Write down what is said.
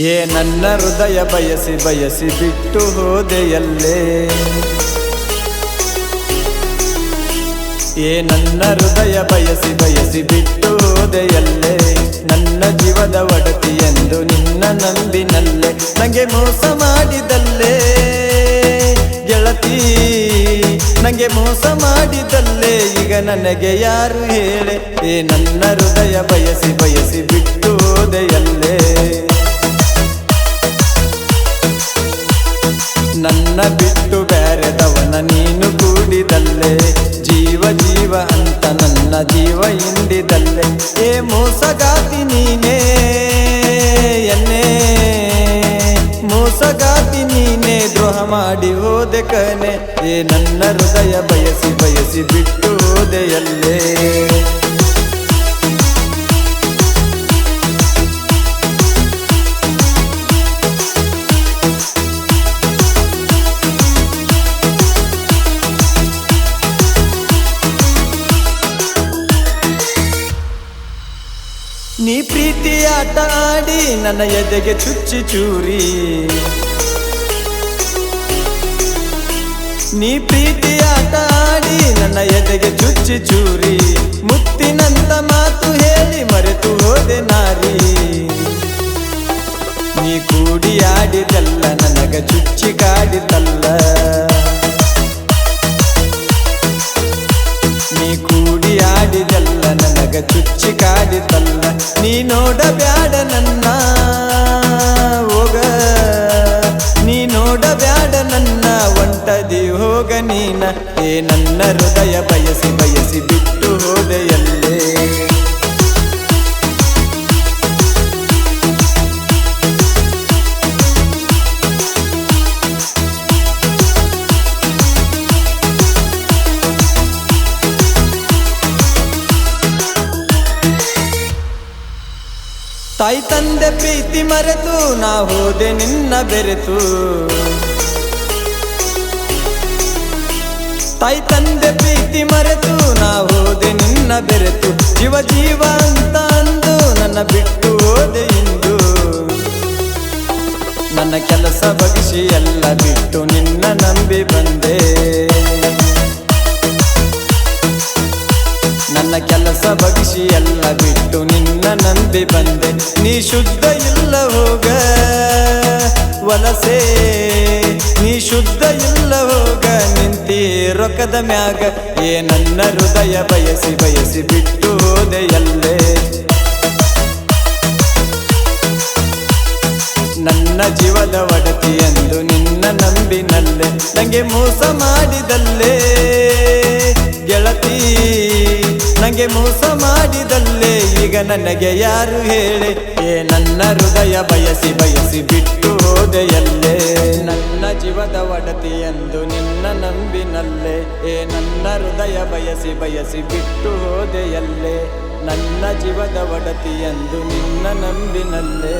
ಏ ನನ್ನ ಹೃದಯ ಬಯಸಿ ಬಯಸಿ ಬಿಟ್ಟು ಹೋದೆಯಲ್ಲೇ. ಏ ನನ್ನ ಹೃದಯ ಬಯಸಿ ಬಯಸಿ ಬಿಟ್ಟು ಹೋದೆಯಲ್ಲೇ. ನನ್ನ ಜೀವದ ಒಡತಿ ಎಂದು ನಿನ್ನ ನಂಬಿನಲ್ಲೇ. ನನಗೆ ಮೋಸ ಮಾಡಿದಲ್ಲೇ. ಗೆಳತಿ ನನಗೆ ಮೋಸ ಮಾಡಿದಲ್ಲೇ. ಈಗ ನನಗೆ ಯಾರು ಹೇಳೆ? ಏ ನನ್ನ ಹೃದಯ ಬಯಸಿ ಬಯಸಿ ಬಿಟ್ಟು ನನ್ನ ಬಿಟ್ಟು ಬ್ಯಾರೆದವನ ನೀನು ಕೂಡಿದಲ್ಲೇ. ಜೀವ ಜೀವ ಅಂತ ನನ್ನ ಜೀವ ಹಿಂಡಿದಲ್ಲೇ. ಏ ಮೋಸಗಾತಿ ನೀನೇ, ಎನ್ನೇ. ಮೋಸಗಾತಿ ನೀನೇ, ದ್ರೋಹ ಮಾಡಿ ಹೋದೆ ಕನೆ ಏ ನನ್ನ ಹೃದಯ ಬಯಸಿ ಬಯಸಿ ಬಿಟ್ಟು ಹೋದೆಯಲ್ಲೇ ಆಟ ಆಡಿ ನನ್ನ ಎದೆಗೆ ಚುಚ್ಚಿ ಚೂರಿ. ನೀ ಪ್ರೀತಿ ಆಟ ಆಡಿ ನನ್ನ ಎದೆಗೆ ಚುಚ್ಚಿ ಚೂರಿ. ಮುತ್ತಿನಂತ ಮಾತು ಹೇಳಿ ಮರೆತು ಹೋದೆ ನಾರಿ. ನೀ ಕೂಡಿ ಆಡಿದಲ್ಲ ನನಗ ಚುಚ್ಚಿ ಕಾಡಿದಲ್ಲ ನೀ ಕೂಡಿ ಆಡಿದಲ್ಲ ನನಗ ಚುಚ್ಚಿ ಕಾಡಿತಲ್ಲ ನೀ ನೋಡಬ್ಯಾಡ ನನ್ನ ಹೋಗ. ನೀ ನೋಡಬ್ಯಾಡ ನನ್ನ ಒಂಟದಿ ಹೋಗ ನೀನ. ಏ ನನ್ನ ಹೃದಯ ತಾಯಿ ತಂದೆ ಪ್ರೀತಿ ಮರೆತು ನಾ ಹೋದೆ ನಿನ್ನ ಬೆರೆತು. ತಾಯಿ ತಂದೆ ಪ್ರೀತಿ ಮರೆತು ನಾ ಹೋದೆ ನಿನ್ನ ಬೆರೆತು. ಜೀವ ಜೀವ ಅಂತ ಅಂದು ನನ್ನ ಬಿಟ್ಟು ಹೋದೆ ಇಂದು. ನನ್ನ ಕೆಲಸ ಬಗಿಸಿ ಎಲ್ಲ ಬಿಟ್ಟು ನಿನ್ನ ನಂಬಿ ಬಂದೆ. ನನ್ನ ಕೆಲಸ ಬಗಿಸಿ ಎಲ್ಲ ಬಿಟ್ಟು ನಿನ್ನ ನಂಬಿ ಬಂದೆ. ನೀ ಶುದ್ಧ ಇಲ್ಲ ಹೋಗ, ವಲಸೆ. ನೀ ಶುದ್ಧ ಇಲ್ಲ ಹೋಗ, ನಿಂತಿ ರೊಕ್ಕದ ಮ್ಯಾಗ. ಏ ನನ್ನ ಹೃದಯ ಬಯಸಿ ಬಯಸಿ ಬಿಟ್ಟು ಹೋದೆ ನನ್ನ ಜೀವದ ಒಡತಿ ಎಂದು ನಿನ್ನ ನಂಬಿನಲ್ಲೇ. ನನಗೆ ಮೋಸ ಮಾಡಿದಲ್ಲೇ. ನಂಗೆ ಮೋಸ ಮಾಡಿದಲ್ಲೇ? ಈಗ ನನಗೆ ಯಾರು ಹೇಳಿ? ಏ, ನನ್ನ ಹೃದಯ ಬಯಸಿ ಬಯಸಿ ಬಿಟ್ಟು ಹೋದೆಯಲ್ಲೇ? ನನ್ನ ಜೀವದ ಎಂದು ನಿನ್ನ ನಂಬಿನಲ್ಲೇ? ಏ, ನನ್ನ ಹೃದಯ ಬಯಸಿ ಬಯಸಿ ಬಿಟ್ಟು ಹೋದೆಯಲ್ಲೇ? ನನ್ನ ಜೀವದ ಎಂದು ನಿನ್ನ ನಂಬಿನಲ್ಲೇ?